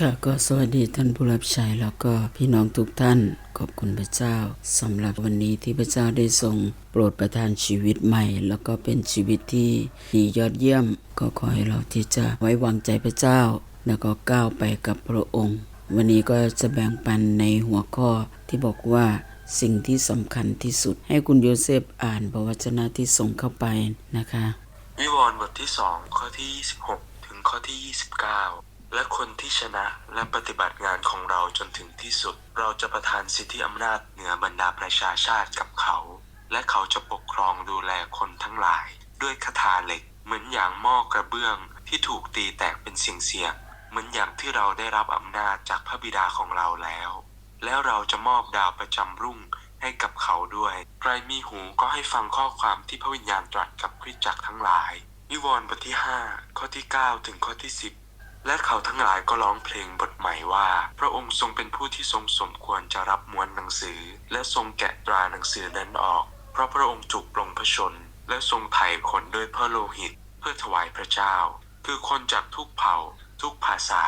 ค่ะก็สวัสดีท่านผู้รับใช้แล้วก็พี่น้องทุกท่านขอบคุณพระเจ้าสำหรับวันนี้ที่พระเจ้าได้ทรงโปรดประทานชีวิตใหม่ แล้วก็เป็นชีวิตที่ดียอดเยี่ยม ก็ขอให้เราที่จะไว้วางใจพระเจ้า แล้วก็ก้าวไปกับพระองค์ วันนี้ก็จะแบ่งปันในหัวข้อที่บอกว่าสิ่งที่สำคัญที่สุด ให้คุณโยเซฟอ่านพระวจนะที่ส่งเข้าไปนะคะ วิวรณ์บทที่สองข้อที่ 26 ถึงข้อที่ 29 และคนที่ชนะและปฏิบัติงานของเราจนถึงที่สุด เราจะประทานสิทธิอำนาจเหนือบรรดาประชาชาติกับเขา และเขาจะปกครองดูแลคนทั้งหลาย ด้วยคาถาเหล็ก เหมือนอย่างหม้อกระเบื้องที่ถูกตีแตกเป็นเสียงๆเหมือนอย่างที่เราได้รับอำนาจจากพระบิดาของเราแล้ว แล้วเราจะมอบดาวประจำรุ่งให้กับเขาด้วย ใครมีหูก็ให้ฟังข้อความที่พระวิญญาณตรัสกับคริสตจักรทั้งหลายวิวรณ์บทที่ 5 ข้อที่ 9 ถึงข้อที่ 10 และเขาทั้งหลายก็ร้องเพลงบทใหม่ว่า พระองค์ทรงเป็นผู้ที่ทรงสมควรจะรับมวลหนังสือ และทรงแกะตราหนังสือนั้นออก เพราะพระองค์จุกปลงพระชน และทรงไถ่คนด้วยพระโลหิต เพื่อถวายพระเจ้า คือคนจากทุกเผ่า ทุกภาษา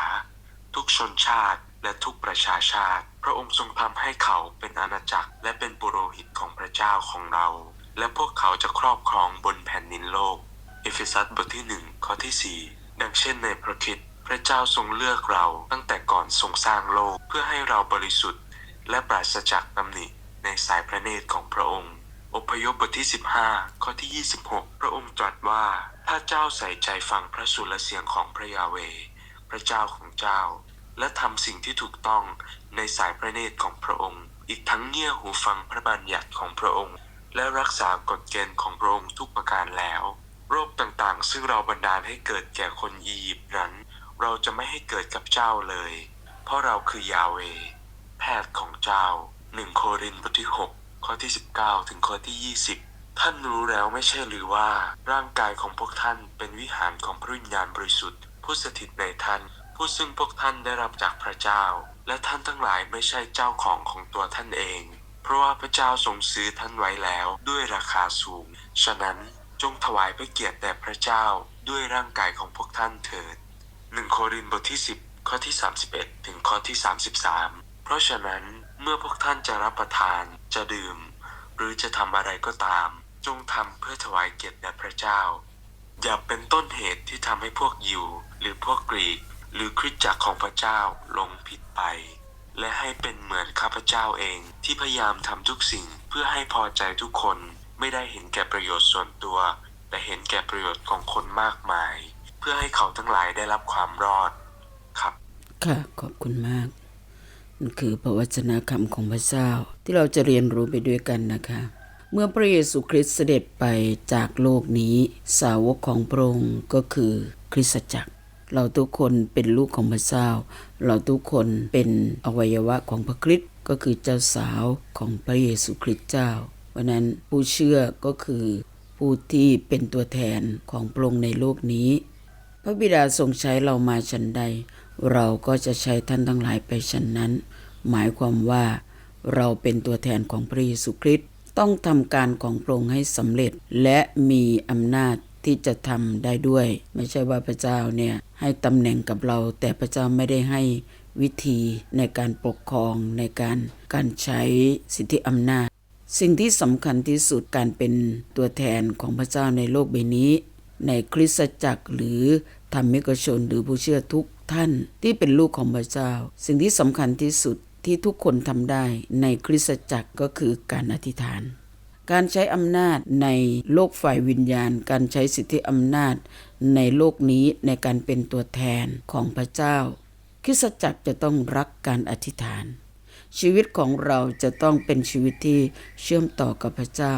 ทุกชนชาติ และทุกประชาชาติ พระองค์ทรงทำให้เขาเป็นอาณาจักร และเป็นปุโรหิตของพระเจ้าของเรา และพวกเขาจะครอบครองบนแผ่นดินโลก เอเฟซัสบทที่หนึ่งข้อที่สี่ดังเช่นในพระคริสต์ พระเจ้าทรงเลือกเราตั้งแต่ก่อนทรงสร้างโลกเพื่อให้เราบริสุทธิ์ และปราศจากตำหนิในสายพระเนตรของพระองค์ อพยพบทที่ 15 ข้อที่ 26 พระองค์ตรัสว่า ถ้าเจ้าใส่ใจฟังพระสุรเสียงของพระยาเว พระเจ้าของเจ้า และทำสิ่งที่ถูกต้องในสายพระเนตรของพระองค์ อีกทั้งเงี่ยหูฟังพระบัญญัติของพระองค์ และรักษากฎเกณฑ์ของพระองค์ทุกประการแล้ว โรคต่างๆ ซึ่งเราบันดาลให้เกิดแก่คนอียิปต์นั้น เราจะไม่ให้เกิดกับเจ้าเลย เพราะเราคือยาเว แพทย์ของเจ้า1โครินบทที่ 6 ข้อที่ 19 ถึงข้อที่ 20 ท่านรู้แล้วไม่ใช่หรือว่าร่างกายของพวกท่านเป็นวิหารของพระวิญญาณบริสุทธิ์ ผู้สถิตในท่าน ผู้ซึ่งพวกท่านได้รับจากพระเจ้า และท่านทั้งหลายไม่ใช่เจ้าของของตัวท่านเอง เพราะว่าพระเจ้าทรงซื้อท่านไว้แล้วด้วยราคาสูง ฉะนั้นจงถวายพระเกียรติแด่พระเจ้าด้วยร่างกายของพวกท่านเถิด 1 โครินธ์บทที่ 10 ข้อที่ 31 ถึงข้อที่ 33 เพราะฉะนั้นเมื่อพวกท่านจะรับประทานจะดื่ม หรือจะทำอะไรก็ตาม จงทำเพื่อถวายเกียรติแด่พระเจ้า อย่าเป็นต้นเหตุที่ทำให้พวกยิว หรือพวกกรีก หรือคริสตจักรของพระเจ้าลงผิดไป และให้เป็นเหมือนข้าพเจ้าเองที่พยายามทำทุกสิ่งเพื่อให้พอใจทุกคนไม่ได้เห็นแก่ประโยชน์ส่วนตัว แต่เห็นแก่ประโยชน์ของคนมากมาย พื่อให้เขาทั้งหลายได้รับความรอดครับ ค่ะขอบคุณมากนั่นคือพระวจนะคำของพระเจ้าที่เราจะเรียนรู้ไปด้วยกันนะคะ เมื่อพระเยซูคริสต์เสด็จไปจากโลกนี้ สาวกของพระองค์ก็คือคริสตจักร เราทุกคนเป็นลูกของพระเจ้า เราทุกคนเป็นอวัยวะของพระคริสต์ก็คือเจ้าสาวของพระเยซูคริสต์เจ้าเพราะนั้นผู้เชื่อก็คือผู้ที่เป็นตัวแทนของพระองค์ในโลกนี้ ระบิดาทรงใช้เรามาฉันใด เราก็จะใช้ท่านทั้งหลายไปฉันนั้น หมายความว่า เราเป็นตัวแทนของพระเยซูคริสต์ต้องทำการของพระองค์ให้สำเร็จและมีอำนาจที่จะทำได้ด้วย ไม่ใช่ว่าพระเจ้าเนี่ยให้ตำแหน่งกับเรา แต่พระเจ้าไม่ได้ให้วิธีในการปกครองในการการใช้สิทธิอำนาจ สิ่งที่สำคัญที่สุดการเป็นตัวแทนของพระเจ้าในโลกใบนี้ ในคริสตจักรหรือ ธรรมิกชนหรือผู้เชื่อทุกท่านที่เป็นลูกของพระเจ้า สิ่งที่สำคัญที่สุดที่ทุกคนทำได้ในคริสตจักรก็คือการอธิษฐาน การใช้อำนาจในโลกฝ่ายวิญญาณ การใช้สิทธิอำนาจในโลกนี้ในการเป็นตัวแทนของพระเจ้า คริสตจักรจะต้องรักการอธิษฐาน ชีวิตของเราจะต้องเป็นชีวิตที่เชื่อมต่อกับพระเจ้า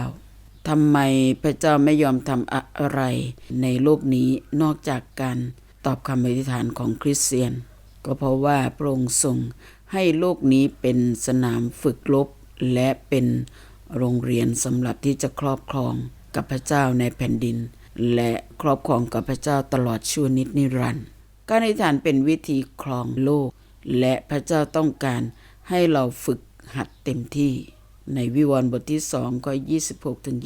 ทำไมพระเจ้าไม่ยอมทำอะไรในโลกนี้นอกจากการตอบคำอธิษฐานของคริสเตียน ก็เพราะว่าพระองค์ทรงให้โลกนี้เป็นสนามฝึกรบและเป็นโรงเรียนสำหรับที่จะครอบครองกับพระเจ้าในแผ่นดิน และครอบครองกับพระเจ้าตลอดชั่วนิดนิรันดร์การอธิษฐานเป็นวิธีครองโลก และพระเจ้าต้องการให้เราฝึกหัดเต็มที่ ในวิวรณ์บทที่สองก็26ถึง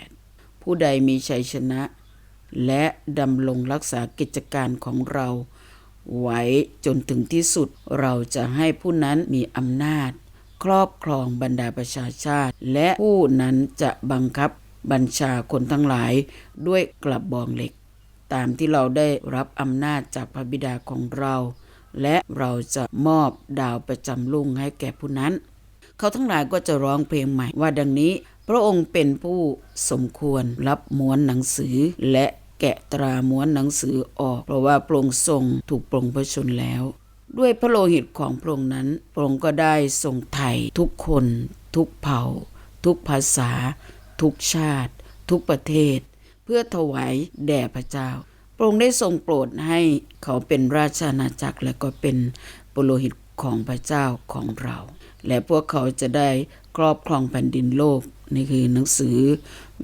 28ผู้ใดมีชัยชนะ และดำรงรักษากิจการของเรา ไว้จนถึงที่สุดเราจะให้ผู้นั้นมีอำนาจ ครอบครองบรรดาประชาชาติ และผู้นั้นจะบังคับบัญชาคนทั้งหลายด้วยกระบองเหล็ก ตามที่เราได้รับอำนาจจากพระบิดาของเรา และเราจะมอบดาวประจำลุ่งให้แก่ผู้นั้น เขาทั้งหลายก็จะร้องเพลงใหม่ว่าดังนี้ พระองค์เป็นผู้สมควรรับม้วนหนังสือและแกะตราม้วนหนังสือออก เพราะว่าพระองค์ทรงถูกปรงพระชนแล้ว ด้วยพระโลหิตของพระองค์นั้นพระองค์ก็ได้ทรงไถ่ทุกคน ทุกเผ่า ทุกภาษา ทุกชาติ ทุกประเทศ เพื่อถวายแด่พระเจ้าพระองค์ได้ทรงโปรดให้เขาเป็นราชอาณาจักรและก็เป็นปโรหิตของพระเจ้าของเรา และพวกเขาจะได้ครอบครองแผ่นดินโลก นี่คือหนังสือ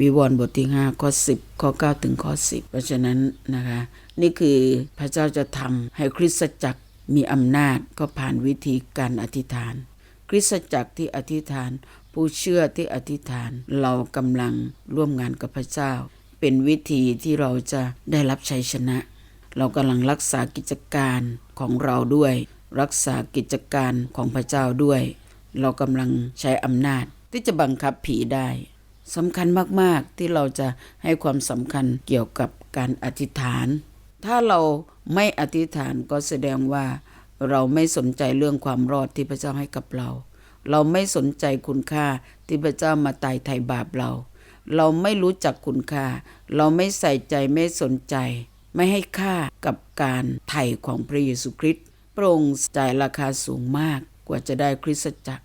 วิวรณ์บทที่ 5 ข้อ 10 ข้อ 9 ถึงข้อ 10 เพราะฉะนั้นนะคะ นี่คือพระเจ้าจะทำให้คริสตจักรมีอำนาจก็ผ่านวิธีการอธิษฐาน คริสตจักรที่อธิษฐาน ผู้เชื่อที่อธิษฐานเรากำลังร่วมงานกับพระเจ้า เป็นวิธีที่เราจะได้รับชัยชนะ เรากำลังรักษากิจการของเราด้วย รักษากิจการของพระเจ้าด้วย เรากำลังใช้อำนาจที่จะบังคับผีได้สำคัญมาก ๆ ที่เราจะให้ความสำคัญเกี่ยวกับการอธิษฐาน ถ้าเราไม่อธิษฐานก็แสดงว่า เราไม่สนใจเรื่องความรอดที่พระเจ้าให้กับเรา เราไม่สนใจคุณค่าที่พระเจ้ามาตายไถ่บาปเรา เราไม่รู้จักคุณค่า เราไม่ใส่ใจไม่สนใจ ไม่ให้ค่ากับการไถ่ของพระเยซูคริสต์พระองค์จ่ายราคาสูงมากกว่าจะได้คริสตจักร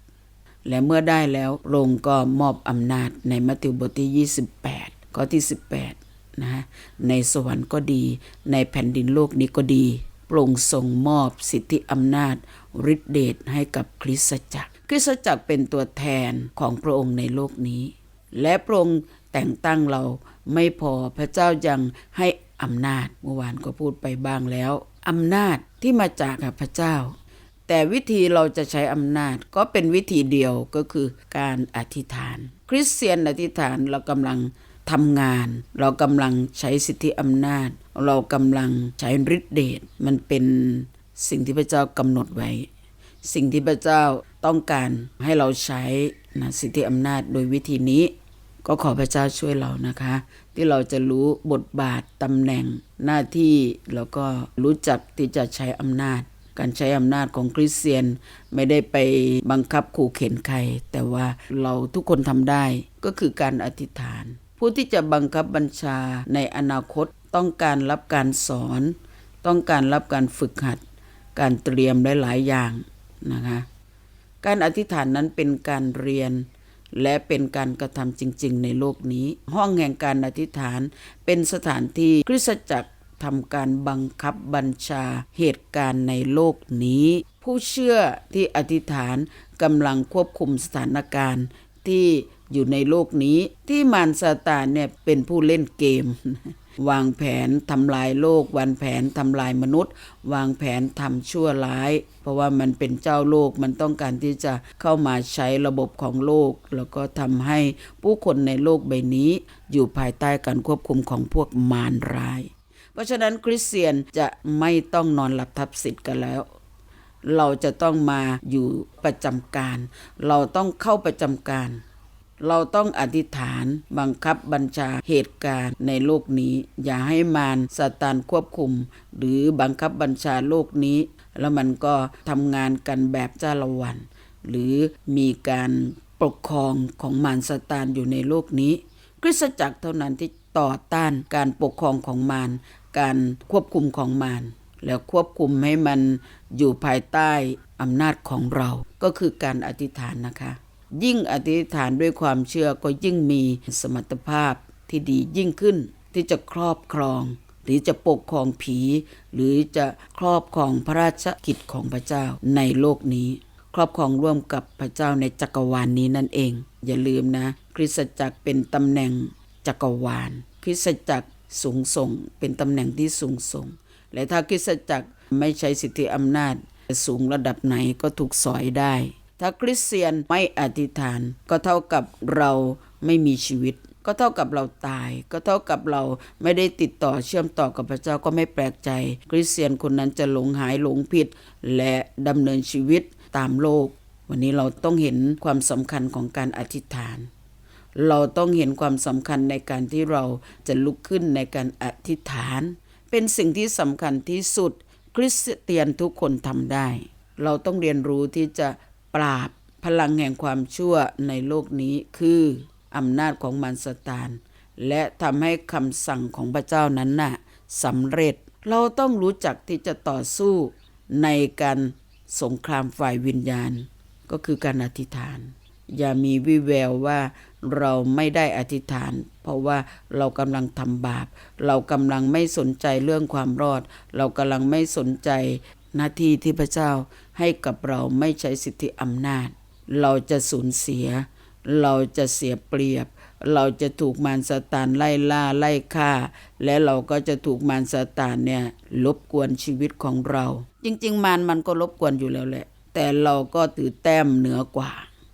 และเมื่อได้แล้วพระองค์ก็มอบอำนาจในมัทธิวบทที่ 28 ข้อที่ 18นะฮะในสวรรค์ก็ดี ในแผ่นดินโลกนี้ก็ดีพระองค์ทรงมอบสิทธิอำนาจฤทธิเดชให้กับคริสตจักร คริสตจักรเป็นตัวแทนของพระองค์ในโลกนี้ และพระองค์แต่งตั้งเราไม่พอพระเจ้ายังให้อำนาจเมื่อวานก็พูดไปบ้างแล้วอำนาจที่มาจากพระเจ้า แต่วิธีเราจะใช้อำนาจก็เป็นวิธีเดียวก็คือการอธิษฐาน คริสเตียนอธิษฐานเรากำลังทำงาน เรากำลังใช้สิทธิอำนาจ เรากำลังใช้ฤทธิเดชมันเป็นสิ่งที่พระเจ้ากำหนดไว้ สิ่งที่พระเจ้าต้องการให้เราใช้นะสิทธิอำนาจโดยวิธีนี้ก็ขอพระเจ้าช่วยเรานะคะ ที่เราจะรู้บทบาทตำแหน่งหน้าที่แล้วก็รู้จักที่จะใช้อำนาจ การใช้อำนาจของคริสเตียนไม่ได้ไปบังคับขู่เข็นใคร แต่ว่าเราทุกคนทำได้ก็คือการอธิษฐาน ผู้ที่จะบังคับบัญชาในอนาคตต้องการรับการสอน ต้องการรับการฝึกหัด การเตรียมหลายๆอย่างนะคะการอธิษฐานนั้นเป็นการเรียนและเป็นการกระทำจริง ๆ ในโลกนี้ ห้องแห่งการอธิษฐานเป็นสถานที่คริสตจักร ทำการบังคับบัญชาเหตุการณ์ในโลกนี้ ผู้เชื่อที่อธิษฐานกำลังควบคุมสถานการณ์ที่อยู่ในโลกนี้ที่มารซาตานเนี่ยเป็นผู้เล่นเกม วางแผนทำลายโลกวางแผนทำลายมนุษย์ วางแผนทำชั่วร้าย เพราะว่ามันเป็นเจ้าโลกมันต้องการที่จะเข้ามาใช้ระบบของโลก แล้วก็ทำให้ผู้คนในโลกใบนี้ อยู่ภายใต้การควบคุมของพวกมารร้าย เพราะฉะนั้นคริสเตียนจะไม่ต้องนอนหลับทับสิทธิ์กันแล้ว เราจะต้องมาอยู่ประจำการ เราต้องเข้าประจำการ เราต้องอธิษฐานบังคับบัญชาเหตุการณ์ในโลกนี้ อย่าให้มารซาตานควบคุม หรือบังคับบัญชาโลกนี้ แล้วมันก็ทำงานกันแบบจ้าละวัน หรือมีการปกครองของมารซาตานอยู่ในโลกนี้คริสตจักรเท่านั้นที่ต่อต้านการปกครองของมาร การควบคุมของมารแล้วควบคุมให้มันอยู่ภายใต้อำนาจของเรา ก็คือการอธิษฐานนะคะ ยิ่งอธิษฐานด้วยความเชื่อก็ยิ่งมีสมรรถภาพที่ดียิ่งขึ้นที่จะครอบครอง หรือจะปกครองผี หรือจะครอบครองพระราชกิจของพระเจ้าในโลกนี้ ครอบครองร่วมกับพระเจ้าในจักรวาลนนี้นั่นเอง อย่าลืมนะ คริสตจักรเป็นตำแหน่งจักรวาล คริสตจักร สูงส่ง เป็นตำแหน่งที่สูงส่ง และถ้าคริสตจักรไม่ใช้สิทธิอำนาจสูงระดับไหนก็ถูกสอยได้ ถ้าคริสเตียนไม่อธิษฐาน ก็เท่ากับเราไม่มีชีวิต ก็เท่ากับเราตาย ก็เท่ากับเราไม่ได้ติดต่อเชื่อมต่อกับพระเจ้าก็ไม่แปลกใจ คริสเตียนคนนั้นจะหลงหายหลงผิด และดำเนินชีวิตตามโลก วันนี้เราต้องเห็นความสำคัญของการอธิษฐาน เราต้องเห็นความสำคัญในการที่เราจะลุกขึ้นในการอธิษฐาน เป็นสิ่งที่สำคัญที่สุด คริสเตียนทุกคนทำได้ เราต้องเรียนรู้ที่จะปราบพลังแห่งความชั่วในโลกนี้คืออำนาจของมารซาตาน และทำให้คำสั่งของพระเจ้านั้นน่ะสำเร็จ เราต้องรู้จักที่จะต่อสู้ในการสงครามฝ่ายวิญญาณ ก็คือการอธิษฐาน อย่ามีวิแววว่าเราไม่ได้อธิษฐาน เพราะว่าเรากำลังทำบาป เรากำลังไม่สนใจเรื่องความรอด เรากำลังไม่สนใจหน้าที่ที่พระเจ้าให้กับเราไม่ใช้สิทธิอำนาจ เราจะสูญเสีย เราจะเสียเปรียบ เราจะถูกมารซาตานไล่ล่าไล่ฆ่า และเราก็จะถูกมารซาตานเนี่ยลบกวนชีวิตของเรา จริง ๆ มารมันก็ลบกวนอยู่แล้วแหละ แต่เราก็ถือแต้มเหนือกว่า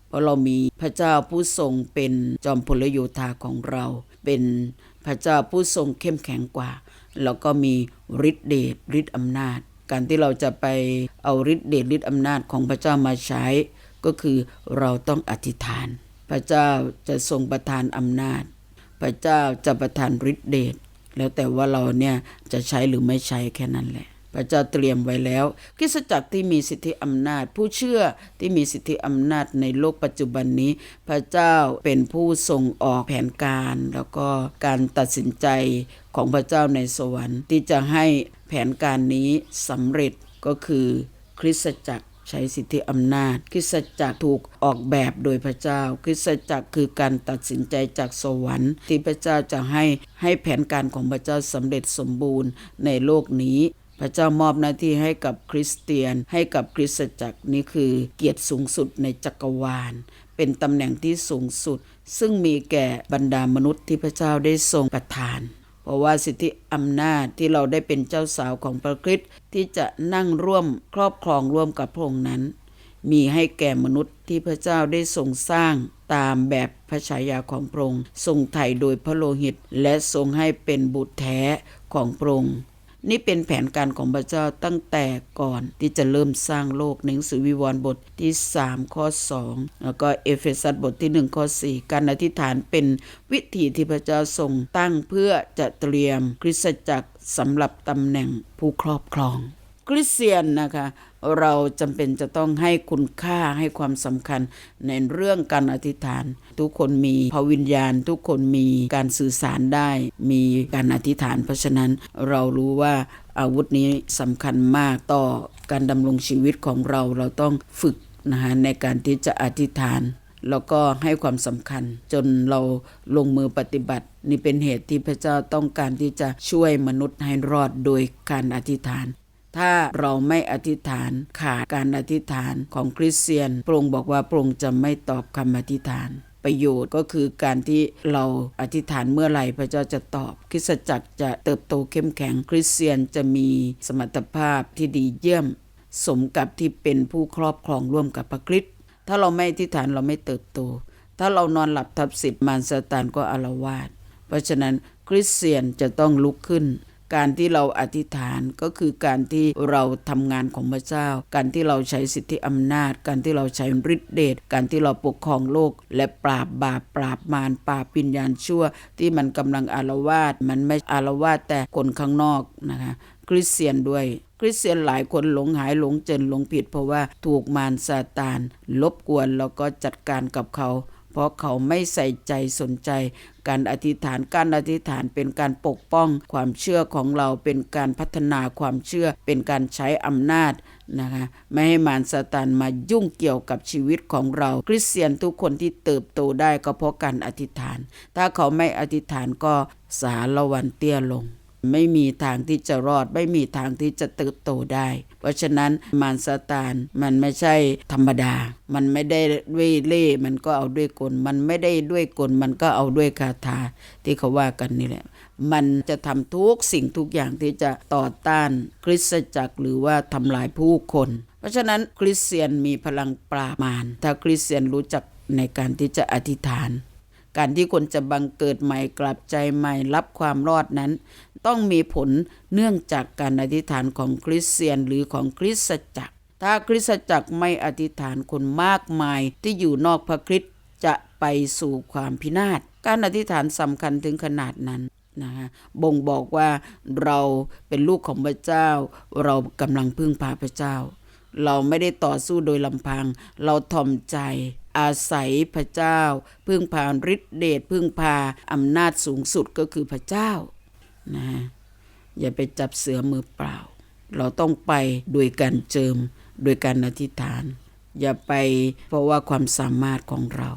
เพราะเรามีพระเจ้าผู้ทรงเป็นจอมพลโยธาของเรา เป็นพระเจ้าผู้ทรงเข้มแข็งกว่า แล้วก็มีฤทธิเดชฤทธิอำนาจ การที่เราจะไปเอาฤทธิเดชฤทธิอำนาจของพระเจ้ามาใช้ ก็คือเราต้องอธิษฐาน พระเจ้าจะทรงประทานอำนาจ พระเจ้าจะประทานฤทธิเดชแล้วแต่ว่าเราเนี่ยจะใช้หรือไม่ใช้แค่นั้นแหละ ระเจ้าเตรียมไว้แล้วคริสตจักรที่มีสิทธิอำนาจ ผู้เชื่อที่มีสิทธิอำนาจในโลกปัจจุบันนี้ พระเจ้าเป็นผู้ส่งออกแผนการ แล้วก็การตัดสินใจของพระเจ้าในสวรรค์ที่จะให้แผนการนี้สำเร็จก็คือคริสตจักรใช้สิทธิอำนาจ คริสตจักรถูกออกแบบโดยพระเจ้า คริสตจักรคือการตัดสินใจจากสวรรค์ ที่พระเจ้าจะให้ให้แผนการของพระเจ้าสำเร็จสมบูรณ์ในโลกนี้ พระเจ้ามอบหน้าที่ให้กับคริสเตียน ให้กับคริสตจักรนี่คือเกียรติสูงสุดในจักรวาล เป็นตำแหน่งที่สูงสุด ซึ่งมีแก่บรรดามนุษย์ที่พระเจ้าได้ทรงประทานเพราะว่าสิทธิอำนาจที่เราได้เป็นเจ้าสาวของพระคริสต์ที่จะนั่งร่วมครอบครองร่วมกับพระองค์นั้น มีให้แก่มนุษย์ที่พระเจ้าได้ทรงสร้างตามแบบพระฉายาของพระองค์ทรงไถ่โดยพระโลหิต และทรงให้เป็นบุตรแท้ของพระองค์ นี่เป็นแผนการของพระเจ้าตั้งแต่ก่อนที่จะเริ่มสร้างโลกหนังสือวิวรณ์บทที่ 3 ข้อ 2 แล้วก็เอเฟซัสบทที่ 1 ข้อ 4 การอธิษฐานเป็นวิธีที่พระเจ้าทรงตั้งเพื่อจะเตรียมคริสตจักรสำหรับตำแหน่งผู้ครอบครอง คริสเตียนนะคะ เราจำเป็นจะต้องให้คุณค่าให้ความสำคัญในเรื่องการอธิษฐาน ทุกคนมีพระวิญญาณ ทุกคนมีการสื่อสารได้ มีการอธิษฐาน เพราะฉะนั้นเรารู้ว่าอาวุธนี้สำคัญมากต่อการดำรงชีวิตของเราเราต้องฝึกนะคะในการที่จะอธิษฐานแล้วก็ให้ความสำคัญจนเราลงมือปฏิบัติ นี่เป็นเหตุที่พระเจ้าต้องการที่จะช่วยมนุษย์ให้รอดโดยการอธิษฐาน ถ้าเราไม่อธิษฐานขาดการอธิษฐานของคริสเตียนพระองค์บอกว่าพระองค์จะไม่ตอบคำอธิษฐานประโยชน์ก็คือการที่เราอธิษฐานเมื่อไหร่พระเจ้าจะตอบ คริสตจักรจะเติบโตเข้มแข็งคริสเตียนจะมีสมรรถภาพที่ดีเยี่ยม สมกับที่เป็นผู้ครอบครองร่วมกับพระคริสต์ถ้าเราไม่อธิษฐานเราไม่เติบโต ถ้าเรานอนหลับทับสิทธิ์มารซาตานก็อารวาสเพราะฉะนั้นคริสเตียนจะต้องลุกขึ้น การที่เราอธิษฐานก็คือการที่เราทำงานของพระเจ้า การที่เราใช้สิทธิอำนาจ การที่เราใช้ฤทธิเดช การที่เราปกครองโลก และปราบบาปปราบมารปราบวิญญาณชั่ว ที่มันกำลังอารวาสมันไม่อารวาสแต่คนข้างนอกนะคะคริสเตียนด้วยคริสเตียนหลายคนหลงหายหลงเจนหลงผิดเพราะว่าถูกมารซาตานลบกวนแล้วก็จัดการกับเขา เพราะเขาไม่ใส่ใจสนใจ การอธิษฐานการอธิษฐานเป็นการปกป้องความเชื่อของเราเป็นการพัฒนาความเชื่อเป็นการใช้อำนาจนะคะไม่ให้มารซาตานมายุ่งเกี่ยวกับชีวิตของเรา คริสเตียนทุกคนที่เติบโตได้ก็เพราะการอธิษฐาน ถ้าเขาไม่อธิษฐานก็สารวันเตี้ยลง ไม่มีทางที่จะรอด ไม่มีทางที่จะเติบโตได้ เพราะฉะนั้นมารซาตานมันไม่ใช่ธรรมดา มันไม่ได้ด้วยเล่มันก็เอาด้วยกล มันไม่ได้ด้วยกล มันก็เอาด้วยคาถาที่เขาว่ากันนี่แหละมันจะทำทุกสิ่งทุกอย่างที่จะต่อต้านคริสตจักรหรือว่าทำลายผู้คน เพราะฉะนั้นคริสเตียนมีพลังปราบมารถ้าคริสเตียนรู้จักในการที่จะอธิษฐาน การที่คนจะบังเกิดใหม่กลับใจใหม่รับความรอดนั้น ต้องมีผลเนื่องจากการอธิษฐานของคริสเตียนหรือของคริสตจักร ถ้าคริสตจักรไม่อธิษฐานคนมากมายที่อยู่นอกพระคริสต์จะไปสู่ความพินาศ การอธิษฐานสำคัญถึงขนาดนั้นนะคะบ่งบอกว่าเราเป็นลูกของพระเจ้า เรากำลังพึ่งพาพระเจ้า เราไม่ได้ต่อสู้โดยลำพัง เราถ่อมใจอาศัยพระเจ้า พึ่งพาฤทธิเดชพึ่งพาอำนาจสูงสุดก็คือพระเจ้า นะอย่าไปจับเสือมือเปล่า เราต้องไปโดยการเจิม โดยการอธิษฐาน อย่าไปเพราะว่าความสามารถของเรา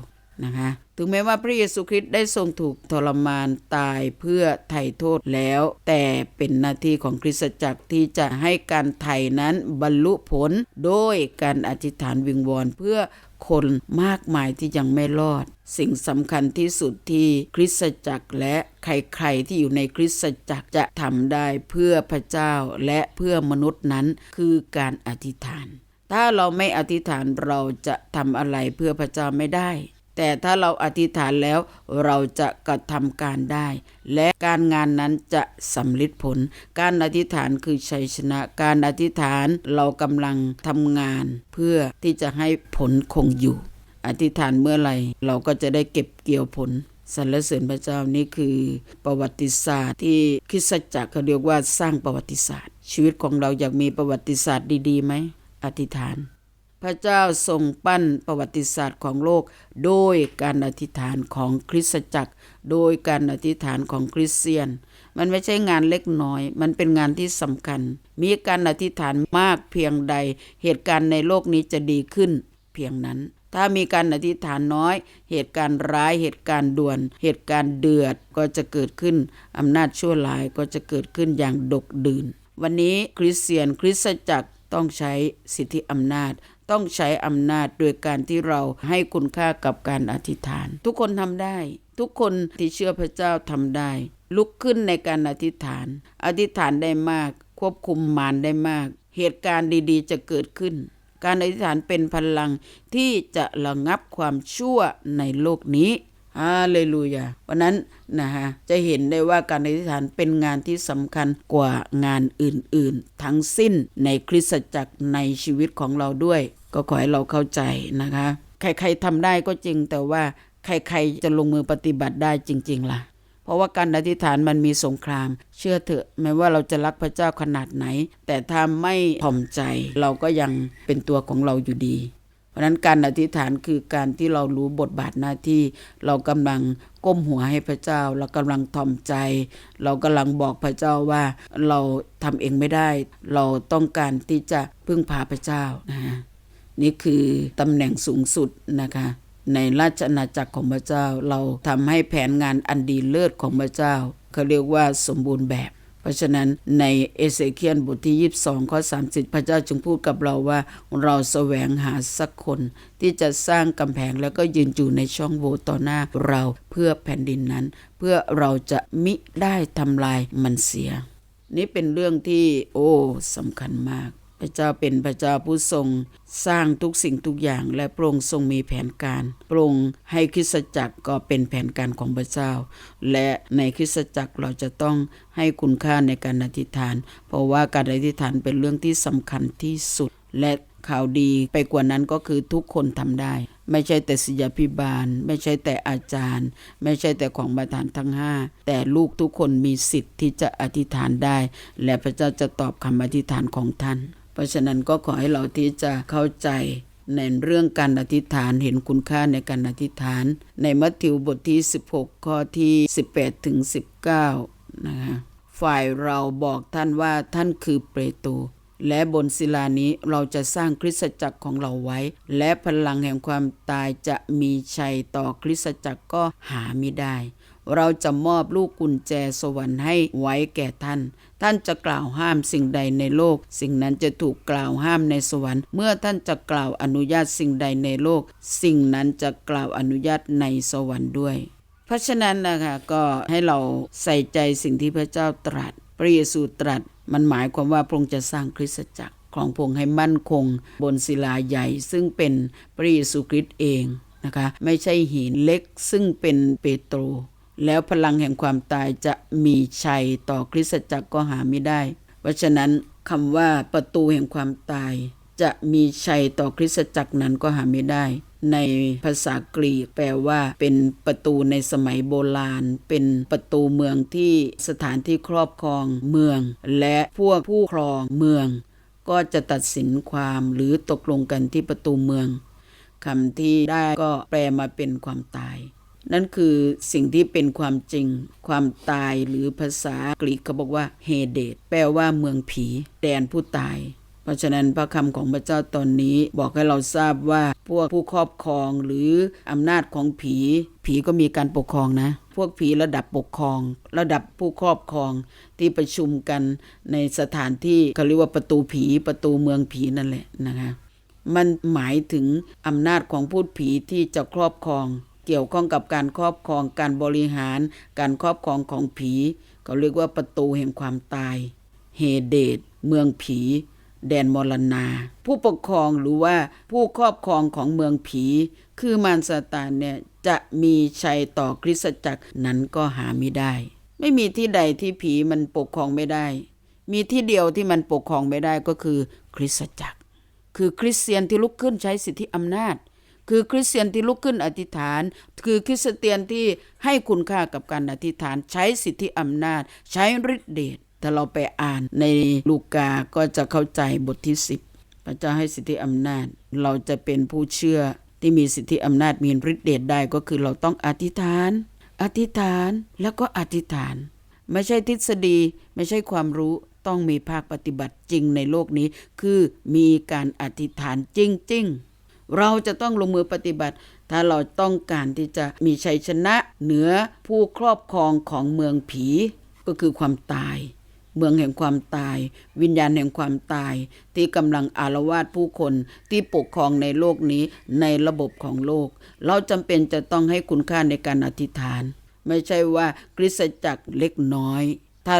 นะคะถึงแม้ว่าพระเยซูคริสต์ได้ทรงถูกทรมานตายเพื่อไถ่โทษแล้ว แต่เป็นหน้าที่ของคริสตจักรที่จะให้การไถ่นั้นบรรลุผลโดยการอธิษฐานวิงวอนเพื่อ คนมากมายที่ยังไม่รอด สิ่งสำคัญที่สุดที่คริสตจักรและใครๆที่อยู่ในคริสตจักรจะทำได้เพื่อพระเจ้าและเพื่อมนุษย์นั้นคือการอธิษฐาน ถ้าเราไม่อธิษฐานเราจะทำอะไรเพื่อพระเจ้าไม่ได้ แต่ถ้าเราอธิษฐานแล้วเราจะกระทำการได้ และการงานนั้นจะสำลิดผล การอธิษฐานคือชัยชนะ การอธิษฐานเรากำลังทำงาน เพื่อที่จะให้ผลคงอยู่ อธิษฐานเมื่อไหร่ เราก็จะได้เก็บเกี่ยวผลสรรเสริญพระเจ้านี่คือประวัติศาสตร์ที่คริสตจักรเขาเรียกว่าสร้างประวัติศาสตร์ ชีวิตของเราอยากมีประวัติศาสตร์ดีๆไหมอธิษฐาน พระเจ้าทรงปั้นประวัติศาสตร์ของโลก โดยการอธิษฐานของคริสตจักร โดยการอธิษฐานของคริสเตียน มันไม่ใช่งานเล็กน้อย มันเป็นงานที่สำคัญ มีการอธิษฐานมากเพียงใด เหตุการณ์ในโลกนี้จะดีขึ้น เพียงนั้น ถ้ามีการอธิษฐานน้อย เหตุการณ์ร้ายเหตุการณ์ด่วน เหตุการณ์เดือดก็จะเกิดขึ้นอำนาจชั่วร้ายก็จะเกิดขึ้นอย่างดกดื่น วันนี้คริสเตียนคริสตจักรต้องใช้สิทธิอำนาจ ต้องใช้อำนาจโดยการที่เราให้คุณค่ากับการอธิษฐาน ทุกคนทำได้ ทุกคนที่เชื่อพระเจ้าทำได้ ลุกขึ้นในการอธิษฐาน อธิษฐานได้มาก ควบคุมมารได้มาก เหตุการณ์ดีๆ จะเกิดขึ้น การอธิษฐานเป็นพลังที่จะระงับความชั่วในโลกนี้ฮาเลลูยาวันนั้นนะฮะจะเห็นได้ว่าการอธิษฐานเป็นงานที่สำคัญกว่างานอื่นๆ ทั้งสิ้นในคริสตจักรในชีวิตของเราด้วย ก็ขอให้เราเข้าใจนะคะ ใครๆทำได้ก็จริง แต่ว่าใครๆจะลงมือปฏิบัติได้จริง ๆ ล่ะ เพราะว่าการอธิษฐานมันมีสงคราม เชื่อเถอะแม้ว่าเราจะรักพระเจ้าขนาดไหน แต่ถ้าไม่ถ่อมใจเราก็ยังเป็นตัวของเราอยู่ดี เพราะนั้นการอธิษฐานคือการที่เรารู้บทบาทหน้าที่ เรากำลังก้มหัวให้พระเจ้า เรากำลังถ่อมใจ เรากำลังบอกพระเจ้าว่าเราทำเองไม่ได้ เราต้องการที่จะพึ่งพาพระเจ้านะฮะ นี่คือตำแหน่งสูงสุดนะคะในราชอาณาจักรของพระเจ้าเราทำให้แผนงานอันดีเลิศของพระเจ้าเขาเรียกว่าสมบูรณ์แบบ เพราะฉะนั้นในเอเสเคียนบทที่ 22 ข้อ 30 พระเจ้าจึงพูดกับเราว่าเราแสวงหาสักคน ที่จะสร้างกำแพงแล้วก็ยืนอยู่ในช่องโหว่ต่อหน้าเราเพื่อแผ่นดินนั้น เพื่อเราจะมิได้ทำลายมันเสีย นี่เป็นเรื่องที่โอ้สำคัญมาก พระเจ้าเป็นพระเจ้าผู้ทรง สร้างทุกสิ่งทุกอย่างและพระองค์ทรงมีแผนการพระองค์ให้คริสตจักรก็เป็นแผนการของพระเจ้า และในคริสตจักรเราจะต้องให้คุณค่าในการอธิษฐาน เพราะว่าการอธิษฐานเป็นเรื่องที่สำคัญที่สุด และข่าวดีไปกว่านั้นก็คือทุกคนทำได้ ไม่ใช่แต่ศิษยาพิบาล ไม่ใช่แต่อาจารย์ ไม่ใช่แต่ของประธานทั้งห้าแต่ลูกทุกคนมีสิทธิ์ที่จะอธิษฐานได้ และพระเจ้าจะตอบคำอธิษฐานของท่าน เพราะฉะนั้นก็ขอให้เราที่จะเข้าใจในเรื่องการอธิษฐานเห็นคุณค่าในการอธิษฐาน ในมัทธิวบทที่ 16 ข้อที่ 18ถึง19 นะคะฝ่ายเราบอกท่านว่าท่านคือเปโตรและบนศิลานี้เราจะสร้างคริสตจักรของเราไว้ และพลังแห่งความตายจะมีชัยต่อคริสตจักรก็หาไม่ได้ เราจะมอบลูกกุญแจสวรรค์ให้ไว้แก่ท่าน ท่านจะกล่าวห้ามสิ่งใดในโลก สิ่งนั้นจะถูกกล่าวห้ามในสวรรค์ เมื่อท่านจะกล่าวอนุญาตสิ่งใดในโลก สิ่งนั้นจะกล่าวอนุญาตในสวรรค์ด้วย เพราะฉะนั้นนะคะก็ให้เราใส่ใจสิ่งที่พระเจ้าตรัส พระเยซูตรัส มันหมายความว่าพระองค์จะสร้างคริสตจักรของพระองค์ให้มั่นคง บนศิลาใหญ่ซึ่งเป็นพระเยซูคริสต์เองนะคะไม่ใช่หินเล็กซึ่งเป็นเปโตร แล้วพลังแห่งความตายจะมีชัยต่อคริสตจักรก็หาไม่ได้ เพราะฉะนั้นคำว่าประตูแห่งความตาย จะมีชัยต่อคริสตจักรนั้นก็หาไม่ได้ ในภาษากรีกแปลว่าเป็นประตูในสมัยโบราณ เป็นประตูเมืองที่สถานที่ครอบครองเมือง และพวกผู้ครองเมือง ก็จะตัดสินความหรือตกลงกันที่ประตูเมืองคำที่ได้ก็แปลมาเป็นความตาย นั่นคือสิ่งที่เป็นความจริง ความตายหรือภาษากรีกเขาบอกว่าเฮเดตแปลว่าเมืองผี แดนผู้ตาย เพราะฉะนั้นพระคำของพระเจ้าตอนนี้บอกให้เราทราบว่าพวกผู้ครอบครองหรืออำนาจของผี ผีก็มีการปกครองนะ พวกผีระดับปกครอง ระดับผู้ครอบครองที่ประชุมกันในสถานที่เขาเรียกว่าประตูผีประตูเมืองผีนั่นแหละนะคะมันหมายถึงอำนาจของพูดผีที่จะครอบครอง เกี่ยวข้องกับการครอบครองการบริหาร การครอบครองของผีเขาเรียกว่าประตูแห่งความตาย เฮเดตเมืองผี แดนมรณา ผู้ปกครองหรือว่าผู้ครอบครองของเมืองผี คือมารซาตานเนี่ยจะมีชัยต่อคริสตจักรนั้นก็หาไม่ได้ ไม่มีที่ใดที่ผีมันปกครองไม่ได้ มีที่เดียวที่มันปกครองไม่ได้ก็คือคริสตจักร คือคริสเตียนที่ลุกขึ้นใช้สิทธิอำนาจ คือคริสเตียนที่ลุกขึ้นอธิษฐาน คือคริสเตียนที่ให้คุณค่ากับการอธิษฐาน ใช้สิทธิอำนาจ ใช้ฤทธิเดชถ้าเราไปอ่านในลูกาก็จะเข้าใจบทที่ 10 พระเจ้าให้สิทธิอำนาจ เราจะเป็นผู้เชื่อที่มีสิทธิอำนาจมีฤทธิเดชได้ก็คือเราต้องอธิษฐาน อธิษฐานแล้วก็อธิษฐาน ไม่ใช่ทฤษฎีไม่ใช่ความรู้ต้องมีภาคปฏิบัติจริงในโลกนี้ คือมีการอธิษฐานจริง ๆ เราจะต้องลงมือปฏิบัติ ถ้าเราต้องการที่จะมีชัยชนะเหนือผู้ครอบครองของเมืองผีก็คือความตาย เมืองแห่งความตาย วิญญาณแห่งความตาย ที่กำลังอารวาสผู้คนที่ปกครองในโลกนี้ในระบบของโลก เราจำเป็นจะต้องให้คุณค่าในการอธิษฐาน ไม่ใช่ว่าคริสตจักรเล็กน้อยถ้า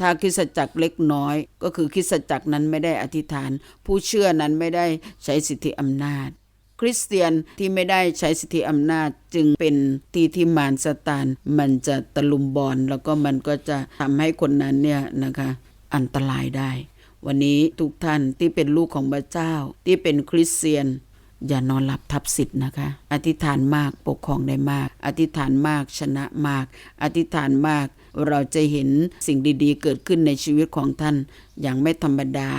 ถ้าคริสตจักรเล็กน้อย ก็คือคริสตจักรนั้นไม่ได้อธิษฐาน ผู้เชื่อนั้นไม่ได้ใช้สิทธิอำนาจ คริสเตียนที่ไม่ได้ใช้สิทธิอำนาจจึงเป็นที่ที่มารสตานมันจะตะลุมบอลแล้วก็มันก็จะทำให้คนนั้นเนี่ยนะคะอันตรายได้ วันนี้ทุกท่านที่เป็นลูกของพระเจ้า ที่เป็นคริสเตียน อย่านอนหลับทับสิทธิ์นะคะ อธิษฐานมากปกครองได้มาก อธิษฐานมากชนะมาก อธิษฐานมาก เราจะเห็นสิ่งดีๆ เกิดขึ้นในชีวิตของท่านอย่างไม่ธรรมดา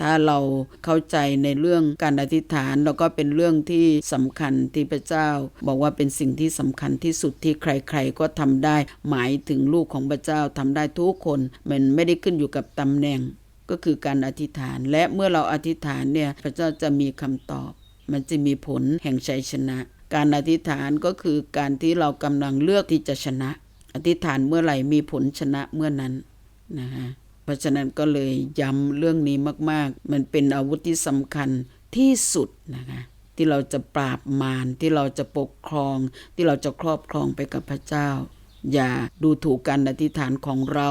ถ้าเราเข้าใจในเรื่องการอธิษฐานแล้วก็เป็นเรื่องที่สำคัญที่พระเจ้า บอกว่าเป็นสิ่งที่สำคัญที่สุดที่ใคร ๆ ก็ทำได้ หมายถึงลูกของพระเจ้าทำได้ทุกคน มันไม่ได้ขึ้นอยู่กับตำแหน่งก็คือการอธิษฐานและเมื่อเราอธิษฐานเนี่ยพระเจ้าจะมีคำตอบ มันจะมีผลแห่งชัยชนะ การอธิษฐานก็คือการที่เรากำลังเลือกที่จะชนะ อธิษฐานเมื่อไหร่มีผลชนะเมื่อนั้นนะฮะ เพราะฉะนั้นก็เลยย้ำเรื่องนี้มาก ๆ มันเป็นอาวุธที่สำคัญที่สุดนะคะที่เราจะปราบมารที่เราจะปกครอง ที่เราจะครอบครองไปกับพระเจ้า อย่าดูถูกการอธิษฐานของเรา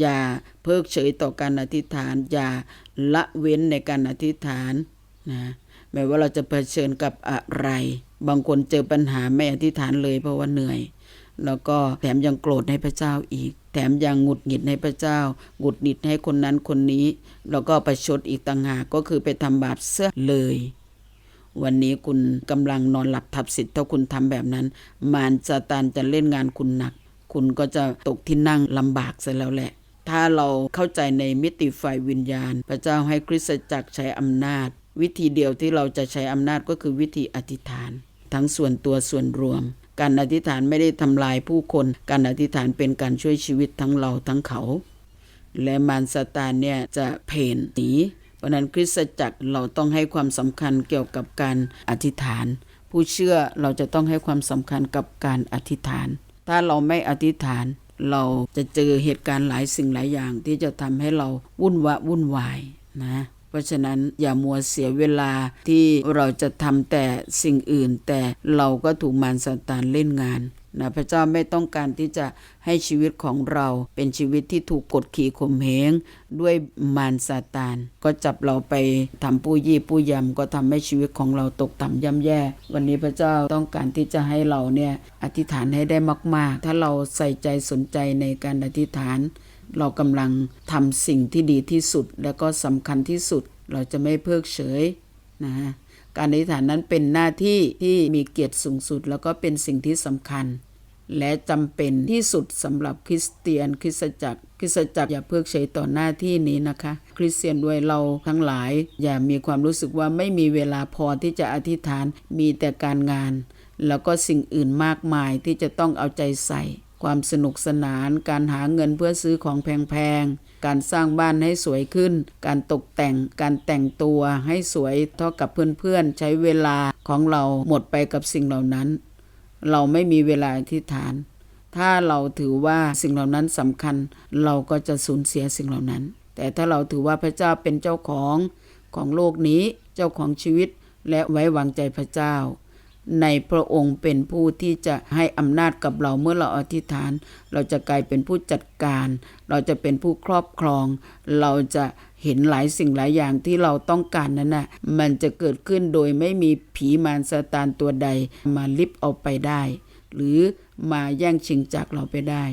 อย่าเพิกเฉยต่อการอธิษฐาน อย่าละเว้นในการอธิษฐานนะแม้ว่าเราจะเผชิญกับอะไร บางคนเจอปัญหาไม่อธิษฐานเลยเพราะว่าเหนื่อย แล้วก็แถมยังโกรธให้พระเจ้าอีก แถมยังหงุดหงิดให้พระเจ้าหงุดหงิดให้คนนั้นคนนี้ แล้วก็ประชดอีกต่างหากก็คือไปทำบาปเสื้อเลย วันนี้คุณกำลังนอนหลับทับสิทธิ์ถ้าคุณทำแบบนั้น มารซาตานจะเล่นงานคุณหนัก คุณก็จะตกที่นั่งลำบากซะแล้วแหละ ถ้าเราเข้าใจในมิติฝ่ายวิญญาณ พระเจ้าให้คริสตจักรใช้อำนาจ วิธีเดียวที่เราจะใช้อำนาจก็คือวิธีอธิษฐาน ทั้งส่วนตัวส่วนรวม การอธิษฐานไม่ได้ทำลายผู้คน การอธิษฐานเป็นการช่วยชีวิตทั้งเราทั้งเขา และมารซาตานเนี่ยจะเพ่นหนีเพราะนั้นคริสตจักรเราต้องให้ความสำคัญเกี่ยวกับการอธิษฐาน ผู้เชื่อเราจะต้องให้ความสำคัญกับการอธิษฐาน ถ้าเราไม่อธิษฐานเราจะเจอเหตุการณ์หลายสิ่งหลายอย่างที่จะทำให้เราวุ่นวะวุ่นวายนะ เพราะฉะนั้นอย่ามัวเสียเวลาที่เราจะทำแต่สิ่งอื่น แต่เราก็ถูกมารซาตานเล่นงาน นะพระเจ้าไม่ต้องการที่จะให้ชีวิตของเราเป็นชีวิตที่ถูกกดขี่ข่มเหงด้วยมารซาตาน ก็จับเราไปทำผู้ยี่ผู้ยำก็ทำให้ชีวิตของเราตกต่ำย่ำแย่ วันนี้พระเจ้าต้องการที่จะให้เราเนี่ยอธิษฐานให้ได้มาก ๆ ถ้าเราใส่ใจสนใจในการอธิษฐาน เรากำลังทำสิ่งที่ดีที่สุด และก็สำคัญที่สุด เราจะไม่เพิกเฉยนะฮะ การอธิษฐานนั้นเป็นหน้าที่ที่มีเกียรติสูงสุด แล้วก็เป็นสิ่งที่สำคัญ และจำเป็นที่สุดสำหรับคริสเตียนคริสตจักรคริสตจักรอย่าเพิกเฉยต่อหน้าที่นี้นะคะ คริสเตียนด้วยเราทั้งหลาย อย่ามีความรู้สึกว่าไม่มีเวลาพอที่จะอธิษฐานมีแต่การงาน แล้วก็สิ่งอื่นมากมายที่จะต้องเอาใจใส่ ความสนุกสนาน การหาเงินเพื่อซื้อของแพงๆ การสร้างบ้านให้สวยขึ้น การตกแต่ง การแต่งตัวให้สวยเท่ากับเพื่อนๆ ใช้เวลาของเราหมดไปกับสิ่งเหล่านั้น เราไม่มีเวลาอธิษฐาน ถ้าเราถือว่าสิ่งเหล่านั้นสำคัญ เราก็จะสูญเสียสิ่งเหล่านั้น แต่ถ้าเราถือว่าพระเจ้าเป็นเจ้าของของโลกนี้ เจ้าของชีวิต และไว้วางใจพระเจ้า ในพระองค์เป็นผู้ที่จะให้อำนาจกับเราเมื่อเราอธิษฐาน เราจะกลายเป็นผู้จัดการ เราจะเป็นผู้ครอบครอง เราจะเห็นหลายสิ่งหลายอย่างที่เราต้องการนั้นน่ะมันจะเกิดขึ้นโดยไม่มีผีมารซาตานตัวใดมาลิบเอาไปได้ หรือมาแย่งชิงจากเราไปได้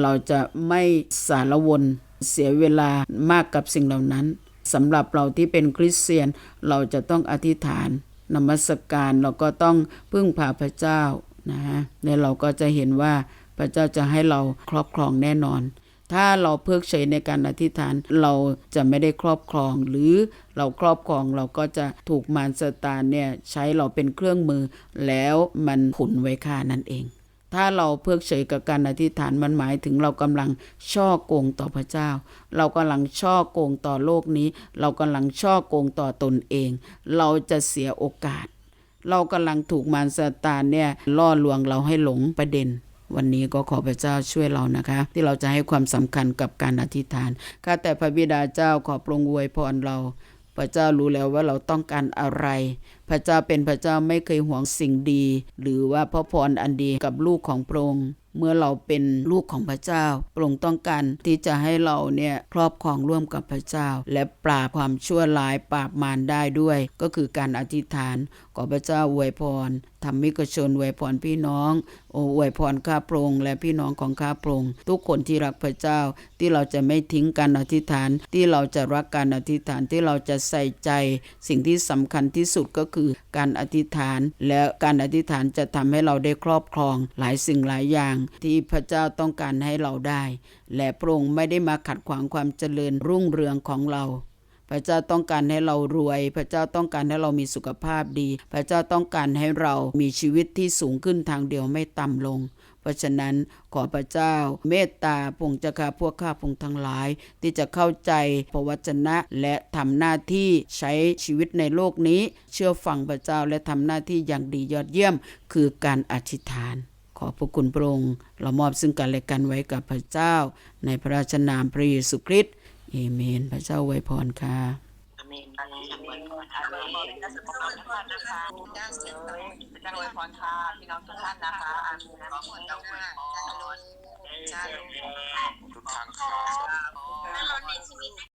เราจะไม่สารวนเสียเวลามากกับสิ่งเหล่านั้นสำหรับเราที่เป็นคริสเตียนเราจะต้องอธิษฐาน นมัสการเราก็ต้องพึ่งพาพระเจ้านะฮะและเราก็จะเห็นว่าพระเจ้าจะให้เราครอบครองแน่นอน ถ้าเราเพิกเฉยในการอธิษฐานเราจะไม่ได้ครอบครอง หรือเราครอบครองเราก็จะถูกมารซาตานเนี่ยใช้เราเป็นเครื่องมือ แล้วมันขุนไว้ค่านั่นเอง ถ้าเราเพิกเฉยกับการอธิษฐานมันหมายถึงเรากำลังช่อโกงต่อพระเจ้า เรากำลังช่อโกงต่อโลกนี้ เรากำลังช่อโกงต่อตนเอง เราจะเสียโอกาส เรากำลังถูกมารซาตานเนี่ยล่อลวงเราให้หลงประเด็นวันนี้ก็ขอพระเจ้าช่วยเรานะคะ ที่เราจะให้ความสำคัญกับการอธิษฐานข้าแต่พระบิดาเจ้าขอปรงอวยพรเรา พระเจ้ารู้แล้วว่าเราต้องการอะไร พระเจ้าเป็นพระเจ้าไม่เคยหวงสิ่งดี หรือว่าพระพรอันดีกับลูกของพระองค์เมื่อเราเป็นลูกของพระเจ้าพระองค์ต้องการที่จะให้เราเนี่ยครอบครองร่วมกับพระเจ้า และปราบความชั่วร้ายปราบมารได้ด้วย ก็คือการอธิษฐาน ขอพระเจ้าอวยพรทำมิกชนอวยพรพี่น้องโอ้อวยพรข้าพระองค์และพี่น้องของข้าพระองค์ทุกคนที่รักพระเจ้าที่เราจะไม่ทิ้งการอธิษฐาน ที่เราจะรักการอธิษฐานที่เราจะใส่ใจ สิ่งที่สำคัญที่สุดก็คือการอธิษฐาน และการอธิษฐานจะทำให้เราได้ครอบครองหลายสิ่งหลายอย่าง ที่พระเจ้าต้องการให้เราได้ และพระองค์ไม่ได้มาขัดขวางความเจริญรุ่งเรืองของเรา พระเจ้าต้องการให้เรารวย พระเจ้าต้องการให้เรามีสุขภาพดี พระเจ้าต้องการให้เรามีชีวิตที่สูงขึ้นทางเดียวไม่ต่ำลง เพราะฉะนั้นขอพระเจ้าเมตตาพงจะคาพวกข้าพงทั้งหลาย ที่จะเข้าใจพระวจนะและทำหน้าที่ใช้ชีวิตในโลกนี้ เชื่อฟังพระเจ้าและทำหน้าที่อย่างดียอดเยี่ยม คือการอธิษฐานขอพระคุณพระองค์เรามอบซึ่งกันและกันไว้กับพระเจ้า ในพระราชนามพระเยซูคริสต์ เอเมน พระเจ้าไวยพรค่ะเมนอาเมนอาอาเมนและสุขภาพทุกท่านนะคะกาอวยพรค่ะพี่น้องทุกท่านนะคะอาเมนขอผลต้องอวยพรจ้าทุกครั้งครับจ้า